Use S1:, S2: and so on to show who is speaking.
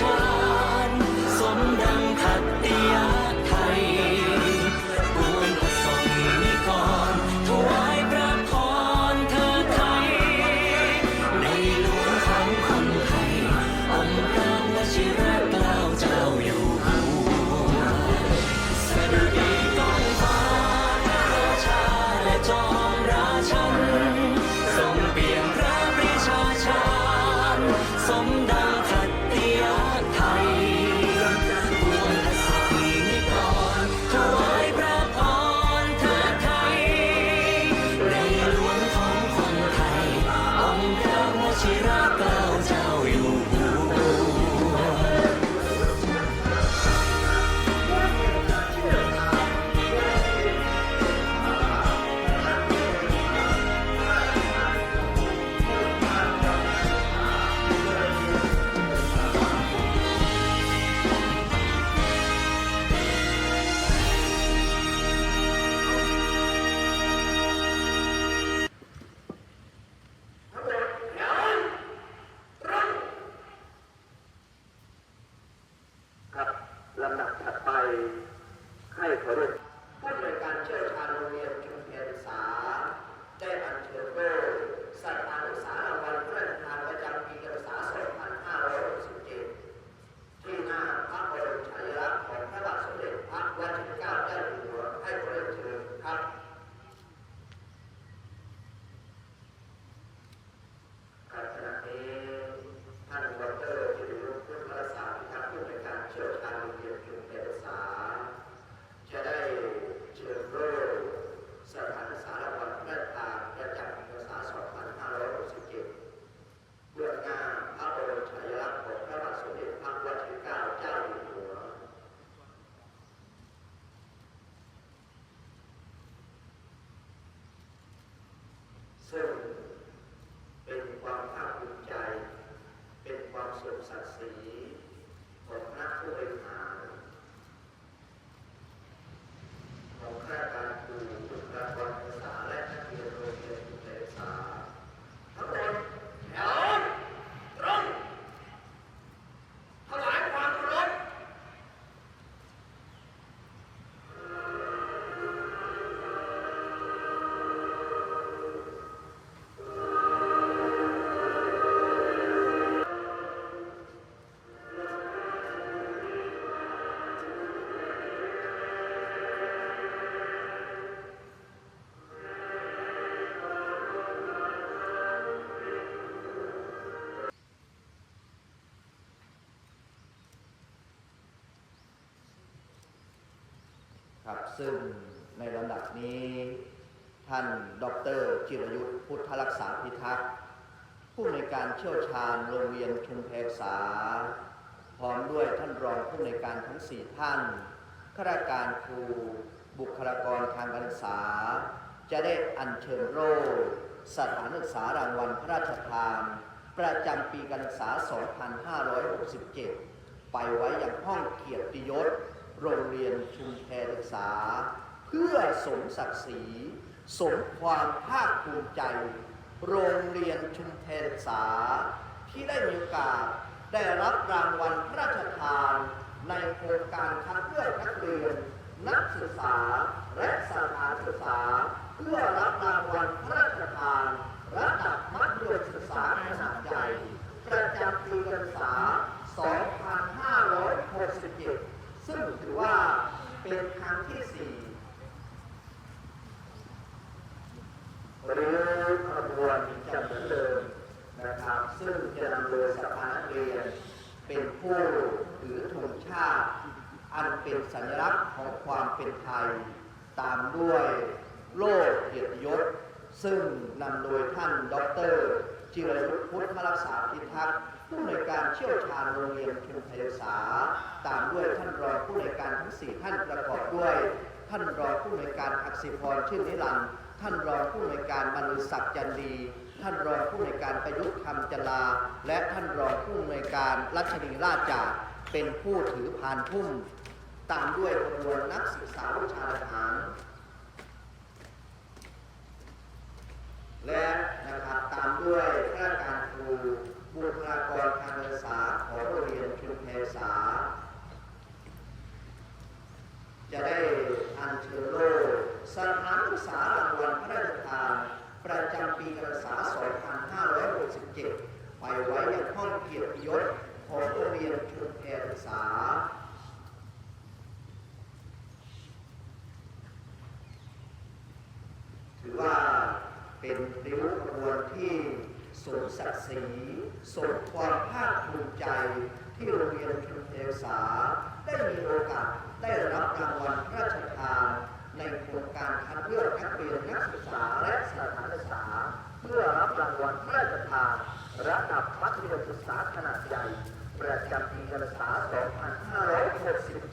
S1: ชาญสมดังขัตติยาไทยปวงประสงนิกรถวายพระพรเธอไทย ในหลวงของคนไทยองค์พระวชิรเบ
S2: ถัดไปให้เคารพผู้บริการเชี่ยวชาญโรงเรียนชุมเพียรศึกษา ได้อัญเชิญโล่สัตว์การศึกษารางวัลพระราชทานประจำปีการศึกษา 2567 ที่หน้าพระบรมฉายาลักษณ์ของพระบาทสมเด็จพระวชิรเกล้าเจ้าอยู่หัวให้ขอเรียนเชิญครับ การขณะนี้ท่านดรจิริรุพุทธรักษาพิทักษ์ผู้ในวยการเชี่ยวชาญโรงเรียนจุฬาเทศศึกษา จะได้เชิญโล่สถานศึกษารางวัลพระราชทานประจำปีการศึกษา 2567เบื้องหน้าพระบรมฉายาลักษณ์ของพระบาทสมเด็จพระวชิรเกล้าเจ้าอยู่หัว ซึ่งเป็นความภาคภูมิใจ เป็นความสุข ศักดิ์ศรีของคณะผู้บริหารของข้า ครับ
S3: ซึ่งในลำดับนี้ ท่านดอกเตอรจิรยุทธพุทธรักษาพิทักษ์ผู้ในการเชี่ยวชาญโรงเรียนชุมแพรษา พร้อมด้วยท่านรองผู้ในการทั้งสี่ท่านข้าราชการครู บุคลากรทางการศึกษา จะได้อัญเชิญโล่สถานศึกษารางวัลพระราชทาน ประจำปีการศึกษา 2567 ไปไว้อย่างห้องเกียรติยศ โรงเรียนชุมแพรศึกษา เพื่อสมศักดิ์ศรี สมความภาคภูมิใจ โรงเรียนชุมแพรศึกษา ที่ได้มีโอกาสได้รับรางวัลพระราชทาน ในโครงการคัดเลือกนักเรียน นักศึกษาและสถานศึกษา เพื่อรับรางวัลพระราชทานระดับมัธยมศึกษาขนาดใหญ่ประจำปีการศึกษา 2567 ซึ่งถือว่าเป็นครั้งที่สี่
S2: หรือขบวนจะเหมือนเดิมนะครับซึ่งจะนำโดยสภานักเรียน
S3: เป็นผู้ถือธงชาติ อันเป็นสัญลักษณ์ของความเป็นไทย ตามด้วยโล่เกียรติยศ ซึ่งนำโดยท่านดรจิรยุทธพุทธรักษาพิทักษ์ผู้ในการเชี่ยวชาญโรงเรียนชุมพรศึกษา ตามด้วยท่านรองผู้ในการทั้งสี่ท่านประกอบด้วย ท่านรองผู้ในการอักษิพรชื่นนิรันดร์ท่านรองผู้ในการมนุศักดิ์จันดี ท่านรองผู้ในการประยุทธ์คำจลา และท่านรองผู้ในการรัชนีราชจาเป็นผู้ถือพานพุ่ม ตามด้วยขบวนนักศึกษาวิชาทหาร และนะครับตามด้วยข้าราชการครูบุคลากรทางการศึ ษาของโรงเรียนชุมษา จะได้อัญเชิญโลกสถานศึกษารางวัลพระราชทานประจำปีการศึกษา 2567 ไปไว้ยังห้องเกียรติยศของโรงเรียนชุมแพรศึกษาถือว่าเป็นริ้วขบวนที่ สมศักดิ์ศรีสมความภาคภูมิใจ ที่โรงเรียนชุมเทวสาได้มีโอกาสได้รับรางวัลพระราชทานในโครงการคัดเลือกนักเรียนนักศึกษาและสถานศึกษา เพื่อรับรางวัลพระราชทานระดับมัธยมศึกษาขนาดใหญ่ ประจำปีการศึกษา 2567